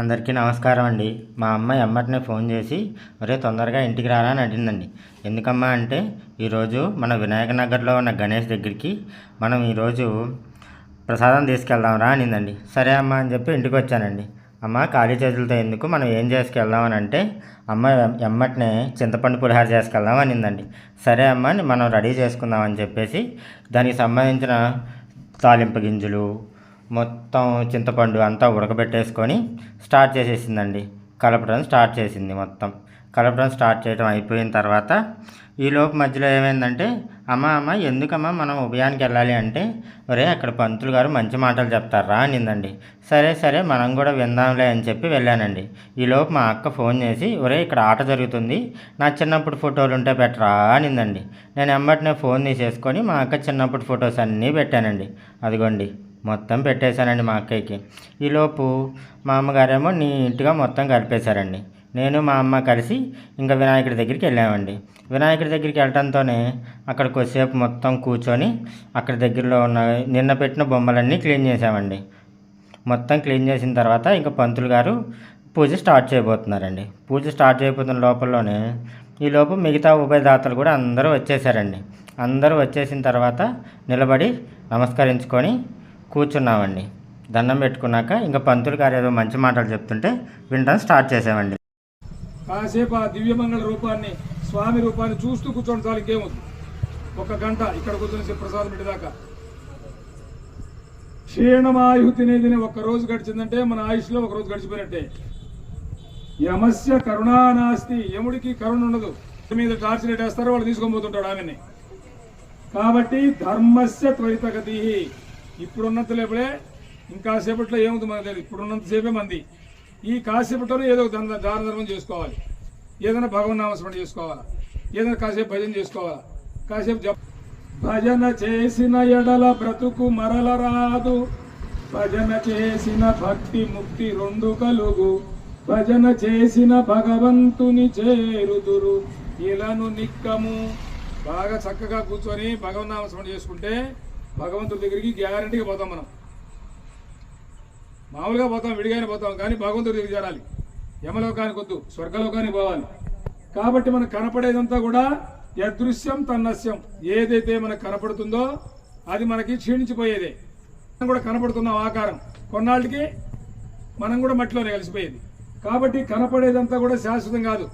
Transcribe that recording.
అందరికీ నమస్కారం అండి. మా అమ్మాయి అమ్మటినే ఫోన్ చేసి ఒరే తొందరగా ఇంటికి రారా అని అడిగిందండి. ఎందుకమ్మా అంటే ఈరోజు మన వినాయక నగర్లో ఉన్న గణేష్ దగ్గరికి మనం ఈరోజు ప్రసాదం తీసుకెళ్దాం రా అనిందండి. సరే అమ్మా అని చెప్పి ఇంటికి వచ్చానండి. అమ్మ ఖాళీ చేతులతో ఎందుకు? మనం ఏం చేసుకెళ్దాం అని అంటే అమ్మ ఎమ్మటినే చింతపండు పులిహార చేసుకెళ్దాం అనిందండి. సరే అమ్మ మనం రెడీ చేసుకుందాం అని చెప్పేసి దానికి సంబంధించిన తాలింపు గింజలు మొత్తం చింతపండు అంతా ఉడకబెట్టేసుకొని స్టార్ట్ చేసేసిందండి. కలపడం స్టార్ట్ చేసింది మొత్తం. కలపడం స్టార్ట్ చేయడం అయిపోయిన తర్వాత ఈ లోపు మధ్యలో ఏమైందంటే అమ్మ అమ్మ ఎందుకమ్మా మనం ఉభయానికి వెళ్ళాలి అంటే ఒరే అక్కడ పంతులు గారు మంచి మాటలు చెప్తారా అనిందండి. సరే సరే మనం కూడా విందాంలే అని చెప్పి వెళ్ళానండి. ఈలోపు మా అక్క ఫోన్ చేసి ఒరే ఇక్కడ ఆట జరుగుతుంది నా చిన్నప్పుడు ఫోటోలు ఉంటే బెటరా అనిందండి. నేను ఎంబటినే ఫోన్ తీసేసుకొని మా అక్క చిన్నప్పుడు ఫొటోస్ అన్నీ పెట్టానండి. అదిగోండి. మొత్తం పెట్టేశానండి మా అక్కయ్యకి. ఈలోపు మా అమ్మగారేమో నీట్గా మొత్తం కలిపేశారండి. నేను మా అమ్మ కలిసి ఇంకా వినాయకుడి దగ్గరికి వెళ్ళామండి. వినాయకుడి దగ్గరికి వెళ్ళడంతోనే అక్కడ కొద్దిసేపు మొత్తం కూర్చొని అక్కడ దగ్గరలో ఉన్న నిన్న పెట్టిన బొమ్మలన్నీ క్లీన్ చేసామండి మొత్తం క్లీన్ చేసిన తర్వాత ఇంకా పంతులు గారు పూజ స్టార్ట్ చేయబోతున్నారండి. పూజ స్టార్ట్ చేయబోతున్న లోపలలోనే ఈ లోపు మిగతా ఉభయదాతలు కూడా అందరూ వచ్చేసారండి అందరూ వచ్చేసిన తర్వాత నిలబడి నమస్కరించుకొని కూర్చున్నామండి. దండం పెట్టుకున్నాక ఇంకా పంతులు గారు ఏదో మంచి మాటలు చెప్తుంటే వినడం స్టార్ట్ చేసామండి కాసేపు ఆ దివ్యమంగళ రూపాన్ని స్వామి రూపాన్ని చూస్తూ కూర్చోండి చాలు ఇంకేమవుతుంది ఒక గంట ఇక్కడ కూర్చొని ప్రసాదం పెట్టేదాకా. క్షీణమాయు తినేదిని ఒక రోజు గడిచిందంటే మన ఆయుష్లో ఒక రోజు గడిచిపోయినట్టే. యమస్య కరుణానాస్తి యముడికి కరుణ ఉండదు. మీద టార్చ్ వేస్తారో వాళ్ళు తీసుకొని పోతుంటాడు ఆమెని. కాబట్టి ధర్మస్య త్వరితగతి. ఇప్పుడున్నంత లేపుడే ఇంకాసేపట్లో ఏముంది మనకు తెలియదు. ఇప్పుడున్నంతసేపే మంది. ఈ కాసేపట్లోనే ఏదో ఒక దాన ధర్మం చేసుకోవాలి. ఏదైనా భగవన్ నామస్మరణ చేసుకోవాలా? ఏదైనా కాసేపు భజన చేసుకోవాలా? కాసేపు జప భజన చేసిన ఎడల బ్రతుకు మరల రాదు. భజన చేసిన భక్తి ముక్తి రెండు కలుగు. భజన చేసిన భగవంతుని చేరుదురు. ఇలను నిక్కము. బాగా చక్కగా కూర్చొని భగవన్ నామస్మరణ చేసుకుంటే భగవంతుడి దగ్గరికి గ్యారంటీగా పోతాం మనం. మామూలుగా పోతాం విడిగానే పోతాం కానీ భగవంతుడి దగ్గరికి చేరాలి. యమలోకానికి వద్దు స్వర్గలోకానికి పోవాలి. కాబట్టి మనకు కనపడేదంతా కూడా యదృశ్యం తన్నస్యం. ఏదైతే మనకు కనపడుతుందో అది మనకి క్షీణించిపోయేదే. మనం కూడా కనపడుతున్నాం ఆకారం. కొన్నాళ్ళకి మనం కూడా మట్టిలోనే కలిసిపోయేది. కాబట్టి కనపడేదంతా కూడా శాశ్వతం కాదు.